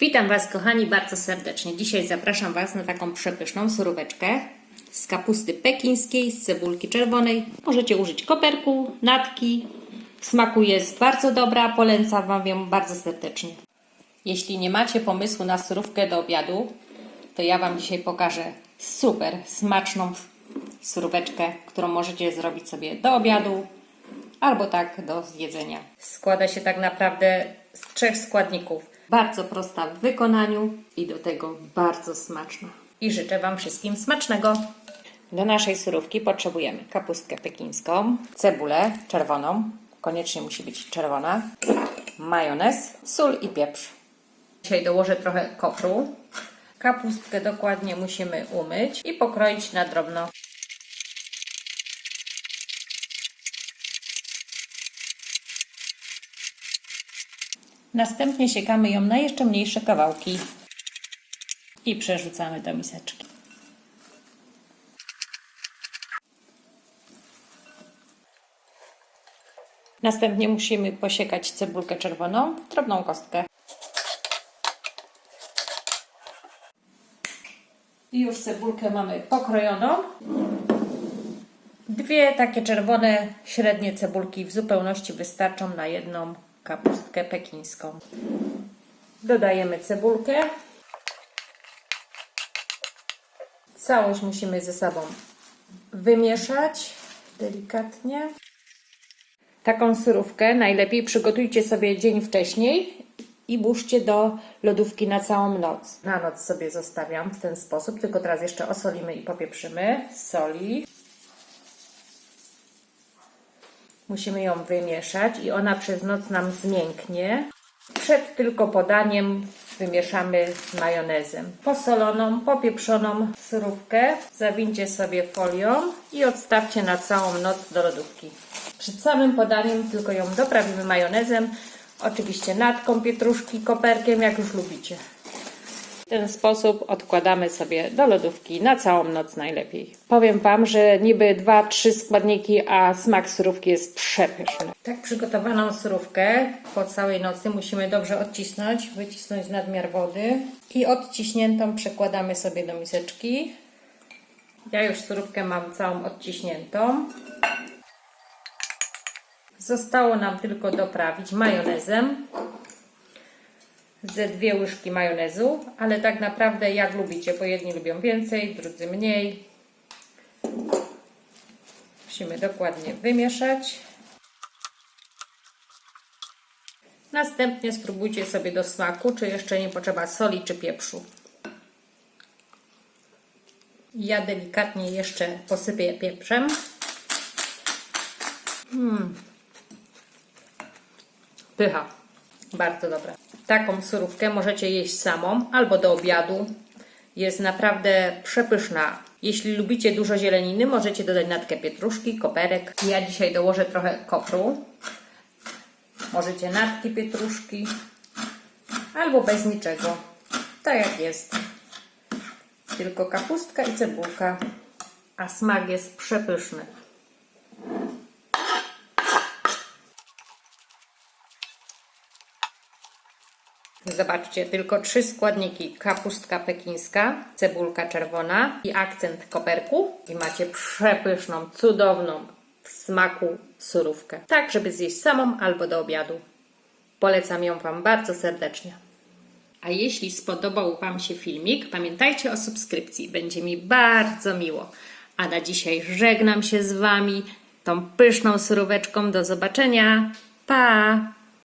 Witam Was, kochani, bardzo serdecznie. Dzisiaj zapraszam Was na taką przepyszną suróweczkę z kapusty pekińskiej, z cebulki czerwonej. Możecie użyć koperku, natki. Smaku jest bardzo dobra, polecam Wam ją bardzo serdecznie. Jeśli nie macie pomysłu na surówkę do obiadu, to ja Wam dzisiaj pokażę super smaczną suróweczkę, którą możecie zrobić sobie do obiadu albo tak do zjedzenia. Składa się tak naprawdę z trzech składników. Bardzo prosta w wykonaniu i do tego bardzo smaczna. I życzę Wam wszystkim smacznego. Do naszej surówki potrzebujemy kapustkę pekińską, cebulę czerwoną, koniecznie musi być czerwona, majonez, sól i pieprz. Dzisiaj dołożę trochę kopru. Kapustkę dokładnie musimy umyć i pokroić na drobno. Następnie siekamy ją na jeszcze mniejsze kawałki i przerzucamy do miseczki. Następnie musimy posiekać cebulkę czerwoną w drobną kostkę. I już cebulkę mamy pokrojoną. Dwie takie czerwone, średnie cebulki w zupełności wystarczą na jedną kapustkę pekińską. Dodajemy cebulkę. Całość musimy ze sobą wymieszać delikatnie. Taką surówkę najlepiej przygotujcie sobie dzień wcześniej i włóżcie do lodówki na całą noc. Na noc sobie zostawiam w ten sposób, tylko teraz jeszcze osolimy i popieprzymy. Soli. Musimy ją wymieszać i ona przez noc nam zmięknie. Przed tylko podaniem wymieszamy z majonezem. Posoloną, popieprzoną surówkę zawincie sobie folią i odstawcie na całą noc do lodówki. Przed samym podaniem tylko ją doprawimy majonezem, oczywiście natką pietruszki, koperkiem, jak już lubicie. W ten sposób odkładamy sobie do lodówki na całą noc najlepiej. Powiem Wam, że niby 2-3 składniki, a smak surówki jest przepyszny. Tak przygotowaną surówkę po całej nocy musimy dobrze odcisnąć, wycisnąć nadmiar wody i odciśniętą przekładamy sobie do miseczki. Ja już surówkę mam całą odciśniętą. Zostało nam tylko doprawić majonezem ze dwie łyżki majonezu, ale tak naprawdę jak lubicie, bo jedni lubią więcej, drudzy mniej. Musimy dokładnie wymieszać. Następnie spróbujcie sobie do smaku, czy jeszcze nie potrzeba soli czy pieprzu. Ja delikatnie jeszcze posypię pieprzem. Hmm. Pycha. Bardzo dobra. Taką surówkę możecie jeść samą albo do obiadu. Jest naprawdę przepyszna. Jeśli lubicie dużo zieleniny, możecie dodać natkę pietruszki, koperek. Ja dzisiaj dołożę trochę kopru. Możecie natki pietruszki albo bez niczego. Tak jak jest. Tylko kapustka i cebulka. A smak jest przepyszny. Zobaczcie, tylko trzy składniki. Kapustka pekińska, cebulka czerwona i akcent koperku. I macie przepyszną, cudowną w smaku surówkę. Tak, żeby zjeść samą albo do obiadu. Polecam ją Wam bardzo serdecznie. A jeśli spodobał Wam się filmik, pamiętajcie o subskrypcji. Będzie mi bardzo miło. A na dzisiaj żegnam się z Wami tą pyszną suróweczką. Do zobaczenia. Pa!